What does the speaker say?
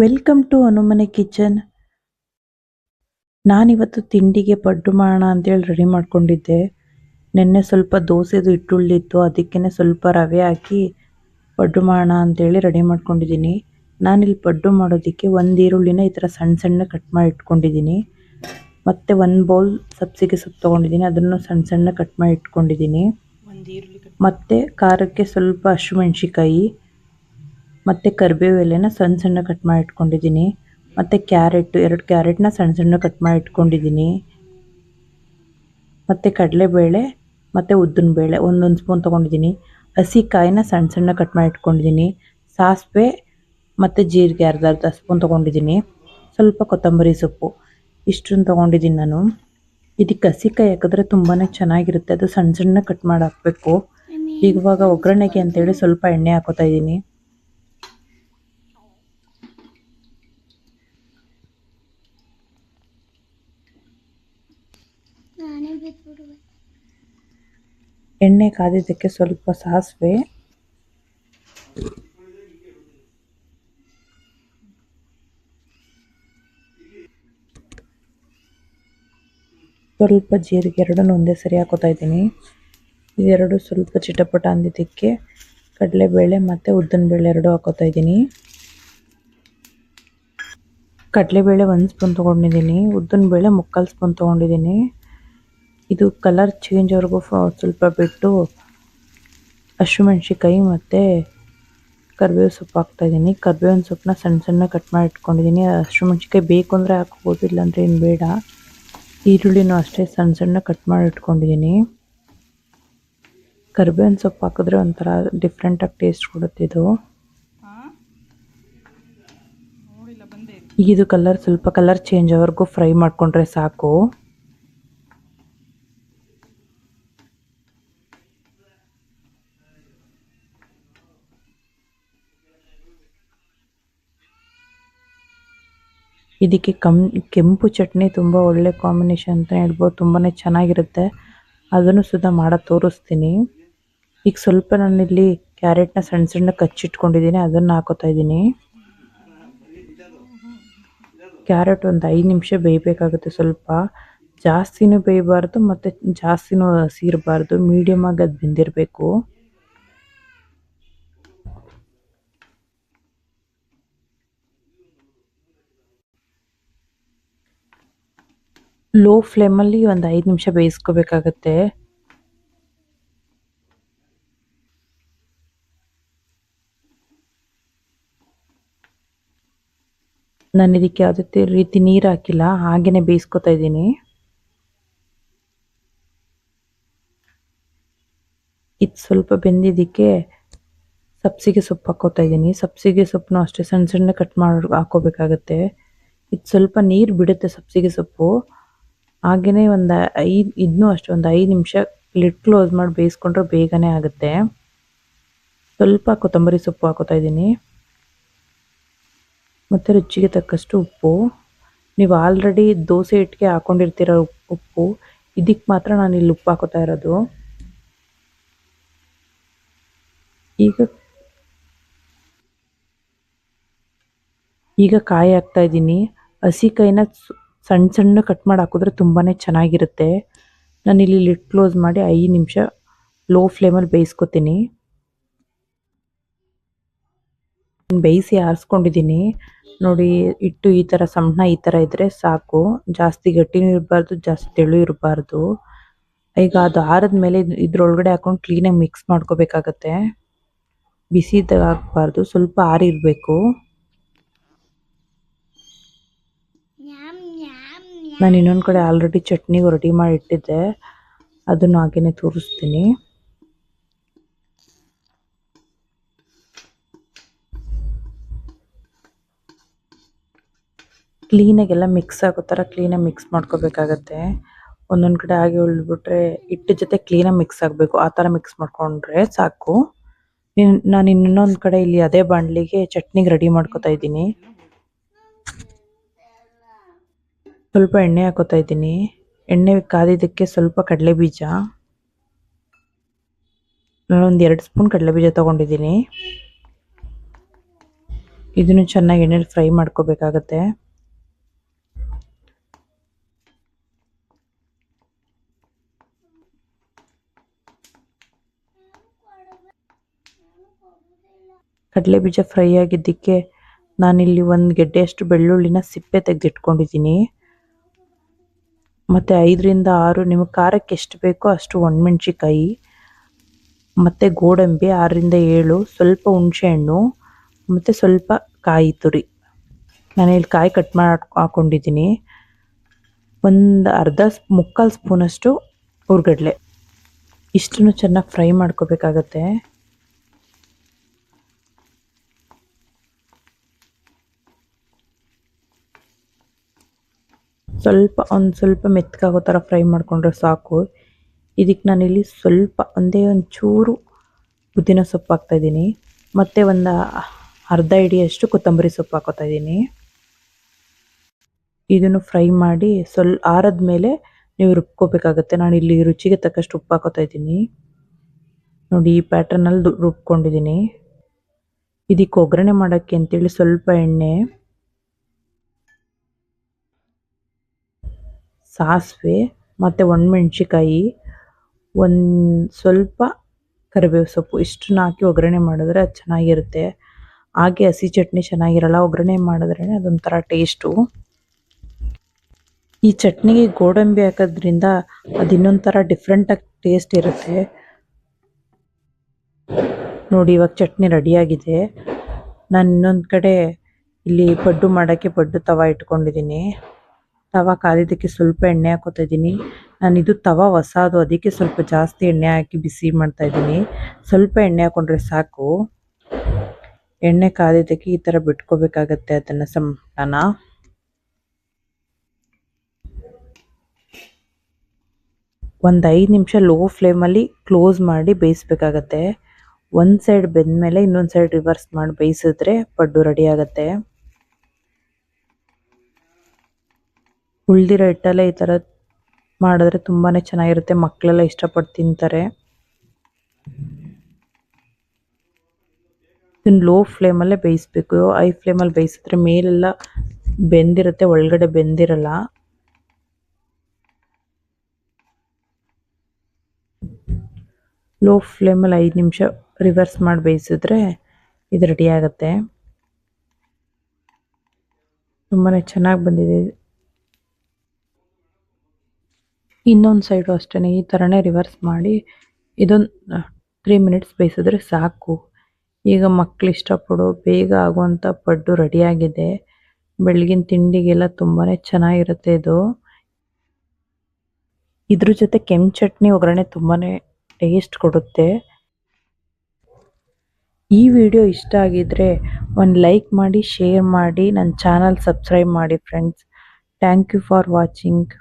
Welcome to ಹನುಮನೆ kitchen. ನಾನಿವತ್ತು ತಿಂಡಿಗೆ ಪಡ್ಡು ಮಾಡೋಣ ಅಂತೇಳಿ ರೆಡಿ ಮಾಡ್ಕೊಂಡಿದ್ದೆ. ನಿನ್ನೆ ಸ್ವಲ್ಪ ದೋಸೆದು ಹಿಟ್ಟು ಉಳಿದಿತ್ತು ಅದಕ್ಕೇ ಸ್ವಲ್ಪ ರವೆ ಹಾಕಿ ಪಡ್ಡು ಮಾಡೋಣ ಅಂತೇಳಿ ರೆಡಿ ಮಾಡ್ಕೊಂಡಿದ್ದೀನಿ. ನಾನಿಲ್ಲಿ ಪಡ್ಡು ಮಾಡೋದಕ್ಕೆ ಒಂದು ಈರುಳ್ಳಿನ ಈ ಥರ ಸಣ್ಣ ಸಣ್ಣ ಕಟ್ ಮಾಡಿ ಇಟ್ಕೊಂಡಿದ್ದೀನಿ. ಮತ್ತು ಒಂದು ಬೌಲ್ ಸಬ್ಸಿಗೆ ಸೊಪ್ಪು ತೊಗೊಂಡಿದ್ದೀನಿ ಅದನ್ನು ಸಣ್ಣ ಸಣ್ಣ ಕಟ್ ಮಾಡಿ ಇಟ್ಕೊಂಡಿದ್ದೀನಿ. ಮತ್ತು ಖಾರಕ್ಕೆ ಸ್ವಲ್ಪ ಹಸಿಮೆಣ್ಸಿಕಾಯಿ ಮತ್ತು ಕರಿಬೇವು ಎಲೆನ ಸಣ್ಣ ಸಣ್ಣ ಕಟ್ ಮಾಡಿ ಇಟ್ಕೊಂಡಿದ್ದೀನಿ ಮತ್ತು ಕ್ಯಾರೆಟ್ ಎರಡು ಕ್ಯಾರೆಟ್ನ ಸಣ್ಣ ಸಣ್ಣ ಕಟ್ ಮಾಡಿ ಇಟ್ಕೊಂಡಿದ್ದೀನಿ ಮತ್ತು ಕಡಲೆಬೇಳೆ ಮತ್ತು ಉದ್ದಿನಬೇಳೆ ಒಂದೊಂದು ಸ್ಪೂನ್ ತೊಗೊಂಡಿದ್ದೀನಿ. ಹಸಿ ಕಾಯಿನ ಸಣ್ಣ ಸಣ್ಣ ಕಟ್ ಮಾಡಿ ಇಟ್ಕೊಂಡಿದ್ದೀನಿ ಸಾಸಿವೆ ಮತ್ತು ಜೀರಿಗೆ ಅರ್ಧ ಅರ್ಧ ಸ್ಪೂನ್ ತೊಗೊಂಡಿದ್ದೀನಿ. ಸ್ವಲ್ಪ ಕೊತ್ತಂಬರಿ ಸೊಪ್ಪು ಇಷ್ಟನ್ನು ತೊಗೊಂಡಿದ್ದೀನಿ ನಾನು. ಇದಕ್ಕೆ ಹಸಿಕಾಯಿ ಹಾಕಿದ್ರೆ ತುಂಬಾ ಚೆನ್ನಾಗಿರುತ್ತೆ. ಅದು ಸಣ್ಣ ಸಣ್ಣ ಕಟ್ ಮಾಡಿ ಹಾಕಬೇಕು. ಇವಾಗ ಒಗ್ಗರಣೆಗೆ ಅಂತೇಳಿ ಸ್ವಲ್ಪ ಎಣ್ಣೆ ಹಾಕೋತಾ ಇದ್ದೀನಿ ನಾನೇ ಬಿದ್ಬಿಡುವೆ ಎಣ್ಣೆ ಕಾದಿದ್ದಕ್ಕೆ ಸ್ವಲ್ಪ ಸಾಸಿವೆ. ಸ್ವಲ್ಪ ಜೀರಿಗೆ ಎರಡನ್ನು ಒಂದೇ ಸರಿ ಹಾಕೋತಾ ಇದ್ದೀನಿ. ಇದೆರಡು ಸ್ವಲ್ಪ ಚಿಟಪಟ ಅಂದಿದ್ದಕ್ಕೆ ಕಡಲೆಬೇಳೆ ಮತ್ತು ಉದ್ದಿನಬೇಳೆ ಎರಡು ಹಾಕೋತಾ ಇದ್ದೀನಿ. ಕಡಲೆಬೇಳೆ ಒಂದು ಸ್ಪೂನ್ ತೊಗೊಂಡಿದ್ದೀನಿ, ಉದ್ದಿನಬೇಳೆ ಮುಕ್ಕಾಲು ಸ್ಪೂನ್ ತೊಗೊಂಡಿದ್ದೀನಿ. ಇದು ಕಲರ್ ಚೇಂಜ್ ಅವ್ರಿಗೂ ಸ್ವಲ್ಪ ಬಿಟ್ಟು ಹಸಿಮೆಣ್ಸಿಕಾಯಿ ಮತ್ತು ಕರಿಬೇವು ಸೊಪ್ಪು ಹಾಕ್ತಾಯಿದ್ದೀನಿ ಕರಿಬೇವಿನ ಸೊಪ್ಪನ್ನ ಸಣ್ಣ ಸಣ್ಣ ಕಟ್ ಮಾಡಿ ಇಟ್ಕೊಂಡಿದ್ದೀನಿ. ಹಸಿಮೆಣ್ಸಿಕಾಯಿ ಬೇಕು ಅಂದರೆ ಹಾಕ್ಬೋದು ಇಲ್ಲಾಂದರೆ ಏನು ಬೇಡ. ಈರುಳ್ಳಿನೂ ಅಷ್ಟೇ ಸಣ್ಣ ಸಣ್ಣ ಕಟ್ ಮಾಡಿ ಇಟ್ಕೊಂಡಿದ್ದೀನಿ. ಕರಿಬೇವಿನ ಸೊಪ್ಪು ಹಾಕಿದ್ರೆ ಒಂಥರ ಡಿಫ್ರೆಂಟಾಗಿ ಟೇಸ್ಟ್ ಕೊಡುತ್ತೆ ಇದು. ಈಗ ಇದು ಕಲರ್ ಸ್ವಲ್ಪ ಕಲರ್ ಚೇಂಜ್ ಅವ್ರಿಗೂ ಫ್ರೈ ಮಾಡಿಕೊಂಡ್ರೆ ಸಾಕು. ಇದಕ್ಕೆ ಕಮ್, ಕೆಂಪು ಚಟ್ನಿ ತುಂಬ ಒಳ್ಳೆ ಕಾಂಬಿನೇಷನ್ ಅಂತ ಹೇಳ್ಬೋದು. ತುಂಬಾ ಚೆನ್ನಾಗಿರುತ್ತೆ. ಅದನ್ನು ಸುಧಾ ಮಾಡೋದು ತೋರಿಸ್ತೀನಿ. ಈಗ ಸ್ವಲ್ಪ ನಾನಿಲ್ಲಿ ಕ್ಯಾರೆಟ್ನ ಸಣ್ಣ ಸಣ್ಣ ಕಚ್ಚಿಟ್ಕೊಂಡಿದ್ದೀನಿ ಅದನ್ನು ಹಾಕೋತಾ ಇದ್ದೀನಿ. ಕ್ಯಾರೆಟ್ ಒಂದು ಐದು ನಿಮಿಷ ಬೇಯಬೇಕಾಗುತ್ತೆ ಸ್ವಲ್ಪ. ಜಾಸ್ತಿನೂ ಬೇಯಬಾರ್ದು, ಮತ್ತು ಜಾಸ್ತಿನೂ ಹಸಿರಬಾರ್ದು ಮೀಡಿಯಮ್ ಆಗಿ ಅದು ಬೆಂದಿರಬೇಕು. ಲೋ ಫ್ಲೇಮಲ್ಲಿ ಒಂದು ಐದು ನಿಮಿಷ ಬೇಯಿಸ್ಕೋಬೇಕಾಗತ್ತೆ. ನಾನು ಇದಕ್ಕೆ ಯಾವುದೇ ರೀತಿ ನೀರು ಹಾಕಿಲ್ಲ, ಹಾಗೇನೆ ಬೇಯಿಸ್ಕೊತಾ ಇದ್ದೀನಿ. ಇದು ಸ್ವಲ್ಪ ಬೆಂದಿದ್ದಕ್ಕೆ ಸಬ್ಸಿಗೆ ಸೊಪ್ಪು ಹಾಕೋತಾ ಇದ್ದೀನಿ. ಸಬ್ಸಿಗೆ ಸೊಪ್ಪನ್ನು ಅಷ್ಟೇ ಸಣ್ಣ ಸಣ್ಣ ಕಟ್ ಮಾಡಿ ಹಾಕೋಬೇಕಾಗತ್ತೆ. ಇದು ಸ್ವಲ್ಪ ನೀರು ಬಿಡುತ್ತೆ ಸಬ್ಸಿಗೆ ಸೊಪ್ಪು. ಹಾಗೆಯೇ ಒಂದು ಐದು ಇದನ್ನೂ ಅಷ್ಟೇ, ಒಂದು ಐದು ನಿಮಿಷ ಲಿಡ್ ಕ್ಲೋಸ್ ಮಾಡಿ ಬೇಯಿಸ್ಕೊಂಡ್ರೆ ಬೇಗನೆ ಆಗುತ್ತೆ. ಸ್ವಲ್ಪ ಕೊತ್ತಂಬರಿ ಸೊಪ್ಪು ಹಾಕೋತಾ ಇದ್ದೀನಿ. ಮತ್ತು ರುಚಿಗೆ ತಕ್ಕಷ್ಟು ಉಪ್ಪು. ನೀವು ಆಲ್ರೆಡಿ ದೋಸೆ ಹಿಟ್ಟಿಗೆ ಹಾಕೊಂಡಿರ್ತೀರ ಉಪ್ಪು, ಇದಕ್ಕೆ ಮಾತ್ರ ನಾನು ಇಲ್ಲಿ ಉಪ್ಪು ಹಾಕೋತಾ ಇರೋದು. ಈಗ ಈಗ ಕಾಯಿ ಹಾಕ್ತಾ ಇದ್ದೀನಿ. ಹಸಿ ಕಾಯಿನ ಸಣ್ಣ ಸಣ್ಣ ಕಟ್ ಮಾಡಿ ಹಾಕಿದ್ರೆ ತುಂಬಾ ಚೆನ್ನಾಗಿರುತ್ತೆ. ನಾನು ಇಲ್ಲಿ ಲಿಡ್ ಕ್ಲೋಸ್ ಮಾಡಿ ಐದು ನಿಮಿಷ ಲೋ ಫ್ಲೇಮಲ್ಲಿ ಬೇಯಿಸ್ಕೊತೀನಿ. ಬೇಯಿಸಿ ಆರಿಸ್ಕೊಂಡಿದ್ದೀನಿ ನೋಡಿ ಇಟ್ಟು ಈ ಥರ ಸಣ್ಣ ಈ ಥರ ಇದ್ದರೆ ಸಾಕು. ಜಾಸ್ತಿ ಗಟ್ಟಿನೂ ಇರಬಾರ್ದು, ಜಾಸ್ತಿ ತೆಳು ಇರಬಾರ್ದು. ಈಗ ಅದು ಆರದ ಮೇಲೆ ಇದ್ರೊಳಗಡೆ ಹಾಕೊಂಡು ಕ್ಲೀನಾಗಿ ಮಿಕ್ಸ್ ಮಾಡ್ಕೋಬೇಕಾಗತ್ತೆ. ಬಿಸಿ ಇದ್ದಾಗ ಹಾಕ್ಬಾರ್ದು, ಸ್ವಲ್ಪ ಆರಿರಬೇಕು. ನಾನು ಇನ್ನೊಂದು ಕಡೆ ಆಲ್ರೆಡಿ ಚಟ್ನಿಗೆ ರೆಡಿ ಮಾಡಿ ಇಟ್ಟಿದ್ದೆ. ಅದನ್ನು ಹಾಗೆಯೇ ತೋರಿಸ್ತೀನಿ. ಕ್ಲೀನಾಗೆಲ್ಲ ಮಿಕ್ಸ್ ಆಗೋ ಥರ ಕ್ಲೀನಾಗಿ ಮಿಕ್ಸ್ ಮಾಡ್ಕೋಬೇಕಾಗತ್ತೆ. ಒಂದೊಂದು ಕಡೆ ಹಾಗೆ ಉಳ್ಬಿಟ್ರೆ ಹಿಟ್ಟು ಜೊತೆ ಕ್ಲೀನಾಗಿ ಮಿಕ್ಸ್ ಆಗಬೇಕು. ಆ ಥರ ಮಿಕ್ಸ್ ಮಾಡ್ಕೊಂಡ್ರೆ ಸಾಕು. ನಾನು ಇನ್ನೊಂದು ಕಡೆ ಇಲ್ಲಿ ಅದೇ ಬಾಣಲಿಗೆ ಚಟ್ನಿಗೆ ರೆಡಿ ಮಾಡ್ಕೋತಾ ಇದ್ದೀನಿ. ಸ್ವಲ್ಪ ಎಣ್ಣೆ ಹಾಕೋತಾ ಇದ್ದೀನಿ. ಎಣ್ಣೆ ಕಾದಿದ್ದಕ್ಕೆ ಸ್ವಲ್ಪ ಕಡಲೆ ಬೀಜ. ನಾನೊಂದು ಎರಡು ಸ್ಪೂನ್ ಕಡಲೆ ಬೀಜ ತೊಗೊಂಡಿದ್ದೀನಿ. ಇದನ್ನು ಚೆನ್ನಾಗಿ ಎಣ್ಣೆಲಿ ಫ್ರೈ ಮಾಡ್ಕೋಬೇಕಾಗತ್ತೆ. ಕಡಲೆ ಬೀಜ ಫ್ರೈ ಆಗಿದ್ದಕ್ಕೆ ನಾನಿಲ್ಲಿ ಒಂದು ಗೆಡ್ಡೆಯಷ್ಟು ಬೆಳ್ಳುಳ್ಳಿನ ಸಿಪ್ಪೆ ತೆಗೆದಿಟ್ಕೊಂಡಿದ್ದೀನಿ. ಮತ್ತು ಐದರಿಂದ ಆರು ನಿಮಗೆ ಖಾರಕ್ಕೆ ಎಷ್ಟು ಬೇಕೋ ಅಷ್ಟು ಒಣಮೆಣ್ಸಿಕಾಯಿ ಮತ್ತು ಗೋಡಂಬಿ ಆರರಿಂದ ಏಳು, ಸ್ವಲ್ಪ ಹುಣಸೆಹಣ್ಣು, ಮತ್ತು ಸ್ವಲ್ಪ ಕಾಯಿ ತುರಿ. ನಾನು ಇಲ್ಲಿ ಕಾಯಿ ಕಟ್ ಮಾಡಿ ಹಾಕ್ಕೊಂಡಿದ್ದೀನಿ ಒಂದು ಅರ್ಧ ಮುಕ್ಕಾಲು ಸ್ಪೂನಷ್ಟು ಹುರ್ಗಡ್ಲೆ ಇಷ್ಟನ್ನು ಚೆನ್ನಾಗಿ ಫ್ರೈ ಮಾಡ್ಕೋಬೇಕಾಗತ್ತೆ. ಸ್ವಲ್ಪ ಒಂದು ಸ್ವಲ್ಪ ಮೆತ್ತಗಾಗೋ ಥರ ಫ್ರೈ ಮಾಡಿಕೊಂಡ್ರೆ ಸಾಕು. ಇದಕ್ಕೆ ನಾನಿಲ್ಲಿ ಸ್ವಲ್ಪ ಒಂದೇ ಒಂದು ಚೂರು ಪುದೀನ ಸೊಪ್ಪು ಹಾಕ್ತಾಯಿದ್ದೀನಿ ಮತ್ತು ಒಂದು ಅರ್ಧ ಹಿಡಿಯಷ್ಟು ಕೊತ್ತಂಬರಿ ಸೊಪ್ಪು ಹಾಕೋತಾ ಇದ್ದೀನಿ. ಇದನ್ನು ಫ್ರೈ ಮಾಡಿ ಸ್ವಲ್ಪ ಆರದ ಮೇಲೆ ನೀವು ರುಬ್ಕೋಬೇಕಾಗತ್ತೆ. ನಾನು ಇಲ್ಲಿ ರುಚಿಗೆ ತಕ್ಕಷ್ಟು ಉಪ್ಪು ಹಾಕೋತಾ ನೋಡಿ, ಈ ಪ್ಯಾಟ್ರನಲ್ಲಿ ರುಬ್ಕೊಂಡಿದ್ದೀನಿ. ಇದಕ್ಕೆ ಒಗ್ಗರಣೆ ಮಾಡೋಕ್ಕೆ ಅಂತೇಳಿ ಸ್ವಲ್ಪ ಎಣ್ಣೆ ಸಾಸಿವೆ, ಮತ್ತು ಒಣಮೆಣ್ಸಿಕಾಯಿ ಒಂದು ಸ್ವಲ್ಪ ಕರಿಬೇವು ಸೊಪ್ಪು, ಇಷ್ಟನ್ನ ಹಾಕಿ ಒಗ್ಗರಣೆ ಮಾಡಿದ್ರೆ ಅದು ಚೆನ್ನಾಗಿರುತ್ತೆ. ಹಾಗೆ ಹಸಿ ಚಟ್ನಿ ಚೆನ್ನಾಗಿರಲ್ಲ, ಒಗ್ಗರಣೆ ಮಾಡಿದ್ರೇ ಅದೊಂಥರ ಟೇಸ್ಟು ಈ ಚಟ್ನಿಗೆ ಗೋಡಂಬಿ ಹಾಕೋದ್ರಿಂದ ಅದು ಇನ್ನೊಂಥರ ಥರ ಡಿಫ್ರೆಂಟಾಗಿ ಟೇಸ್ಟ್ ಇರುತ್ತೆ. ನೋಡಿ, ಇವಾಗ ಚಟ್ನಿ ರೆಡಿಯಾಗಿದೆ ನಾನು ಇನ್ನೊಂದು ಕಡೆ ಇಲ್ಲಿ ಪಡ್ಡು ಮಾಡೋಕ್ಕೆ ಪಡ್ಡು ತವ ಇಟ್ಕೊಂಡಿದ್ದೀನಿ. ತವ ಕಾದಿದ್ದಕ್ಕೆ ಸ್ವಲ್ಪ ಎಣ್ಣೆ ಹಾಕೋತಾ ಇದ್ದೀನಿ. ನಾನು ಇದು ತವ ಹೊಸದು, ಅದಕ್ಕೆ ಸ್ವಲ್ಪ ಜಾಸ್ತಿ ಎಣ್ಣೆ ಹಾಕಿ ಬಿಸಿ ಮಾಡ್ತಾ ಇದ್ದೀನಿ. ಸ್ವಲ್ಪ ಎಣ್ಣೆ ಹಾಕೊಂಡ್ರೆ ಸಾಕು. ಎಣ್ಣೆ ಕಾದಿದ್ದಕ್ಕೆ ಈ ಥರ ಬಿಟ್ಕೋಬೇಕಾಗತ್ತೆ ಅದನ್ನು ಸಂಪಟನ ಒಂದು ಐದು ನಿಮಿಷ ಲೋ ಫ್ಲೇಮಲ್ಲಿ ಕ್ಲೋಸ್ ಮಾಡಿ ಬೇಯಿಸ್ಬೇಕಾಗತ್ತೆ. ಒಂದು ಸೈಡ್ ಬೆಂದಮೇಲೆ ಇನ್ನೊಂದು ಸೈಡ್ ರಿವರ್ಸ್ ಮಾಡಿ ಬೇಯಿಸಿದ್ರೆ ಪಡ್ಡು ರೆಡಿ ಆಗುತ್ತೆ. ಉಳ್ದಿರೋ ಹಿಟ್ಟಲ್ಲೇ ಈ ಥರ ಮಾಡಿದ್ರೆ ತುಂಬಾ ಚೆನ್ನಾಗಿರುತ್ತೆ. ಮಕ್ಕಳೆಲ್ಲ ಇಷ್ಟಪಟ್ಟು ತಿಂತಾರೆ. ಇದನ್ನು ಲೋ ಫ್ಲೇಮಲ್ಲೇ ಬೇಯಿಸ್ಬೇಕು. ಐ ಫ್ಲೇಮಲ್ಲಿ ಬೇಯಿಸಿದ್ರೆ ಮೇಲೆಲ್ಲ ಬೆಂದಿರುತ್ತೆ, ಒಳಗಡೆ ಬೆಂದಿರಲ್ಲ. ಲೋ ಫ್ಲೇಮಲ್ಲಿ ಐದು ನಿಮಿಷ ರಿವರ್ಸ್ ಮಾಡಿ ಬೇಯಿಸಿದ್ರೆ ಇದು ರೆಡಿ ಆಗುತ್ತೆ. ತುಂಬಾ ಚೆನ್ನಾಗಿ ಬಂದಿದೆ. ಇನ್ನೊಂದು ಸೈಡು ಅಷ್ಟೇ ಈ ಥರನೇ ರಿವರ್ಸ್ ಮಾಡಿ ಇದೊಂದು ತ್ರೀ ಮಿನಿಟ್ಸ್ ಬೇಯಿಸಿದ್ರೆ ಸಾಕು. ಈಗ ಮಕ್ಕಳು ಇಷ್ಟಪಡೋ, ಬೇಗ ಆಗುವಂಥ ಪಡ್ಡು ರೆಡಿಯಾಗಿದೆ. ಬೆಳಗಿನ ತಿಂಡಿಗೆಲ್ಲ ತುಂಬಾ ಚೆನ್ನಾಗಿರುತ್ತೆ ಇದು. ಇದ್ರ ಜೊತೆ ಕೆಂಪು ಚಟ್ನಿ ಒಗ್ಗರಣೆ ತುಂಬಾ ಟೇಸ್ಟ್ ಕೊಡುತ್ತೆ. ಈ ವಿಡಿಯೋ ಇಷ್ಟ ಆಗಿದ್ರೆ ಒಂದು ಲೈಕ್ ಮಾಡಿ ಶೇರ್ ಮಾಡಿ ನನ್ನ ಚಾನಲ್ ಸಬ್ಸ್ಕ್ರೈಬ್ ಮಾಡಿ friends thank you for watching